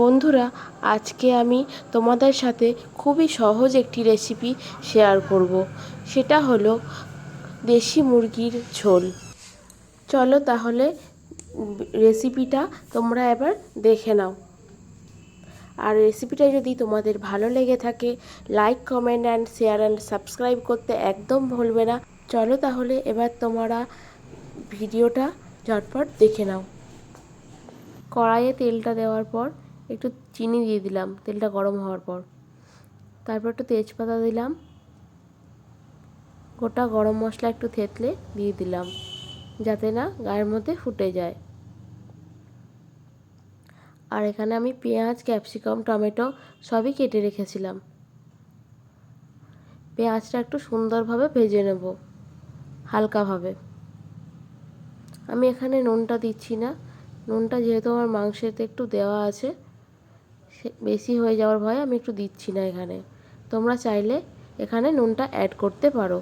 বন্ধুরা, আজকে আমি তোমাদের সাথে খুবই সহজ একটি রেসিপি শেয়ার করব। সেটা হলো দেশি মুরগির ঝোল। চলো তাহলে রেসিপিটা তোমরা এবার দেখে নাও। আর রেসিপিটা যদি তোমাদের ভালো লেগে থাকে like comment and share and subscribe করতে একদম ভুলবে না। চলো তাহলে এবার তোমরা ভিডিওটা ঝটপট দেখে নাও। কড়াইয়ে তেলটা দেওয়ার পর একটু চিনি দিয়ে দিলাম, তেলটা গরম হওয়ার পর। তারপর একটু তেজপাতা দিলাম। গোটা গরম মশলা একটু থেতলে দিয়ে দিলাম, যাতে না গায়ের মধ্যে ফুটে যায়। আর এখানে আমি পেঁয়াজ, ক্যাপসিকাম, টমেটো সবই কেটে রেখেছিলাম। পেঁয়াজটা একটু সুন্দরভাবে ভেজে নেব, হালকাভাবে। আমি এখানে নুনটা দিচ্ছি না। নুনটা যেহেতু আমার মাংসেতে একটু দেওয়া আছে বেশি হয়ে যাওয়ার ভয়ে আমি একটু দিচ্ছি না এখানে। তোমরা চাইলে এখানে নুনটা অ্যাড করতে পারো।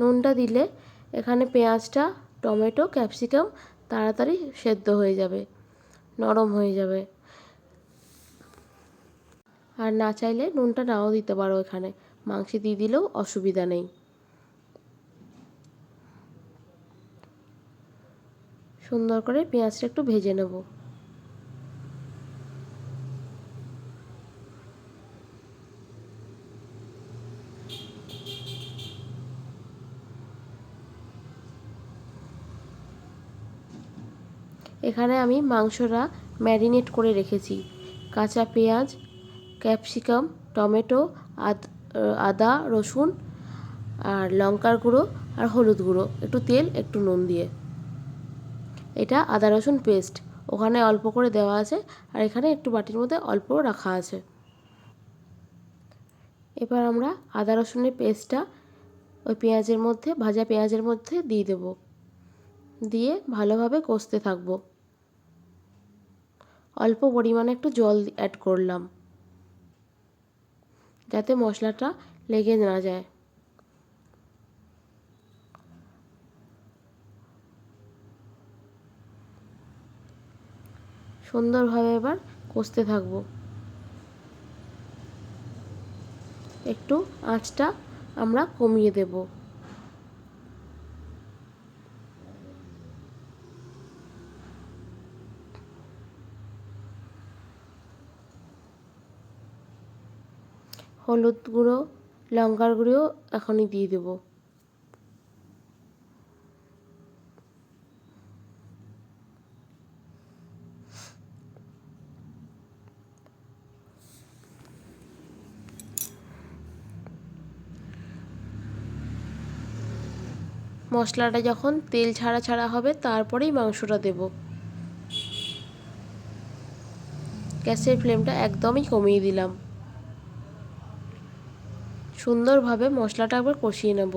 নুনটা দিলে এখানে পেঁয়াজটা, টমেটো, ক্যাপসিকাম তাড়াতাড়ি সেদ্ধ হয়ে যাবে, নরম হয়ে যাবে। আর না চাইলে নুনটা নাও দিতে পারো এখানে, মাংসে দিয়ে দিলেও অসুবিধা নেই। সুন্দর করে পেঁয়াজটা একটু ভেজে নেব। এখানে আমি মাংসটা ম্যারিনেট করে রেখেছি। কাঁচা পেঁয়াজ, ক্যাপসিকাম, টমেটো, আদা রসুন আর লঙ্কার গুঁড়ো আর হলুদ গুঁড়ো। একটু তেল, একটু নুন দিয়ে। এটা আদা রসুন পেস্ট। ওখানে অল্প করে দেওয়া আছে আর এখানে একটু বাটির মধ্যে অল্প রাখা আছে। এবার আমরা আদা রসুনের পেস্টটা ওই পেঁয়াজের মধ্যে, ভাজা পেঁয়াজের মধ্যে দিয়ে দেব। দিয়ে ভালোভাবে কষতে থাকব। অল্প পরিমাণে একটু জল অ্যাড করলাম। যাতে মশলাটা লেগে না যায়। সুন্দরভাবে এবার কষতে থাকব। একটু আঁচটা আমরা কমিয়ে দেব। হলুদ গুঁড়ো, লঙ্কার গুঁড়ো এখনই দিয়ে দেবো। মশলাটা যখন তেল ছাড়া ছাড়া হবে, তারপরেই মাংসটা দেব। গ্যাসের ফ্লেমটা একদমই কমিয়ে দিলাম। সুন্দরভাবে মশলাটা একবার কষিয়ে নেব।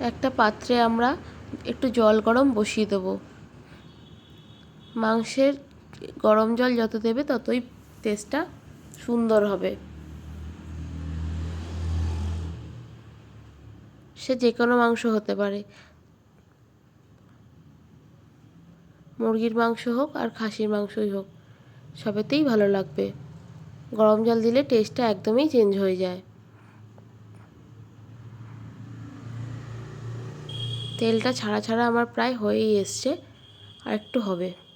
একটা পাত্রে আমরা একটু জল গরম বসিয়ে দেবো। মাংসের গরম জল যত দেবে ততই টেস্টটা সুন্দর হবে। সে যে কোনো মাংস হতে পারে। মুরগির মাংস হোক আর খাসির মাংসই হোক, সবেতেই ভালো লাগবে। গরম জল দিলে টেস্টটা একদমই চেঞ্জ হয়ে যায়। তেলটা ছাড়া ছাড়া আমার প্রায় হয়েই এসছে, আর একটু হবে।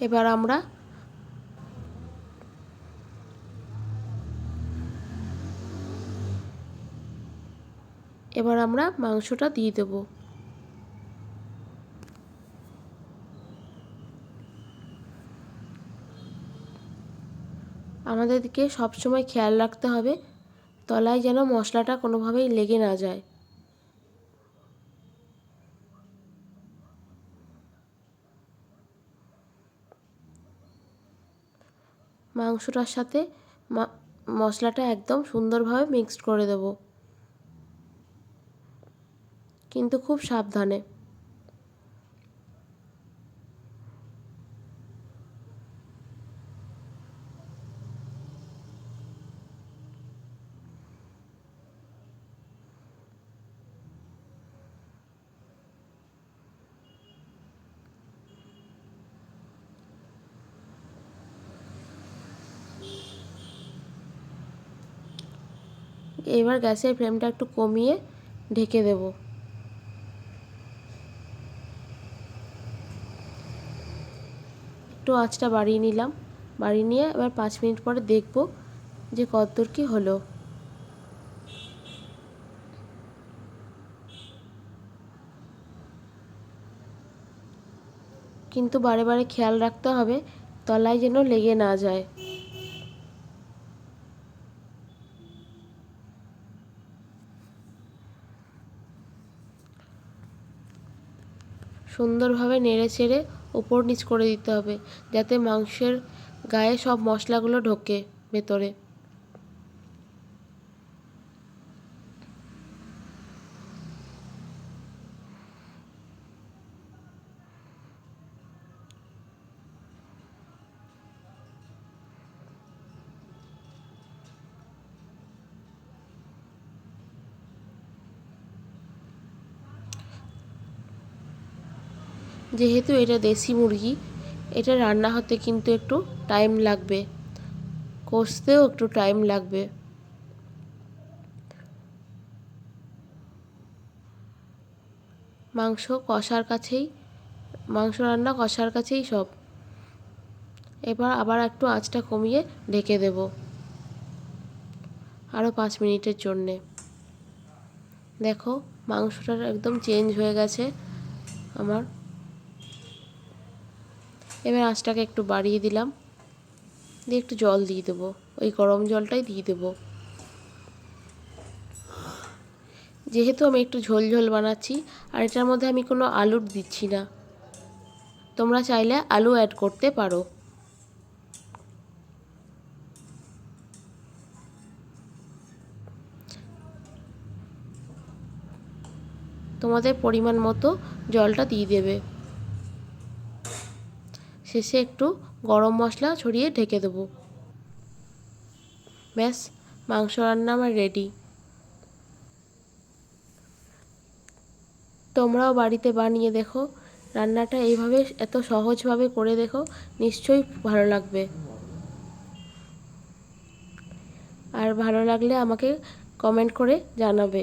এবার আমরা এবার আমরা মাংসটা দিয়ে দেবো। আমাদেরকে সবসময় খেয়াল রাখতে হবে, তলায় যেন মশলাটা কোনোভাবেই লেগে না যায়। মাংসটার সাথে মশলাটা একদম সুন্দরভাবে মিক্সড করে দেব। কিন্তু খুব সাবধানে। এবার গ্যাসের ফ্লেমটা একটু কমিয়ে ঢেকে দেব। একটু আঁচটা বাড়িয়ে নিলাম। বাড়িয়ে নিয়ে এবার পাঁচ মিনিট পরে দেখব যে কতদূর কী হলো। কিন্তু বারে বারে খেয়াল রাখতে হবে, তলায় যেন লেগে না যায়। সুন্দরভাবে নেড়ে চেড়ে ওপর নিচ করে দিতে হবে, যাতে মাংসের গায়ে সব মশলাগুলো ঢোকে ভেতরে। যেহেতু এটা দেশি মুরগি, এটা রান্না হতে কিন্তু একটু টাইম লাগবে। কষতেও একটু টাইম লাগবে। মাংস কষার কাছেই, মাংস রান্না কষার কাছেই সব। এবার আবার একটু আঁচটা কমিয়ে ঢেকে দেব। আরও পাঁচ মিনিটের জন্যে। দেখো মাংসটা একদম চেঞ্জ হয়ে গেছে আমার। এবার আঁচটাকে একটু বাড়িয়ে দিলাম। দিয়ে একটু জল দিয়ে দেবো। ওই গরম জলটাই দিয়ে দেবো। যেহেতু আমি একটু ঝোল ঝোল বানাচ্ছি, আর এটার মধ্যে আমি কোনো আলুর দিচ্ছি না। তোমরা চাইলে আলু অ্যাড করতে পারো। তোমাদের পরিমাণ মতো জলটা দিয়ে দেবে। শেষে একটু গরম মশলা ছড়িয়ে ঢেকে দেবো। ব্যাস, মাংস রান্না আমার রেডি তোমরাও বাড়িতে বানিয়ে দেখো। রান্নাটা এইভাবে এত সহজভাবে করে দেখো, নিশ্চয়ই ভালো লাগবে। আর ভালো লাগলে আমাকে কমেন্ট করে জানাবে।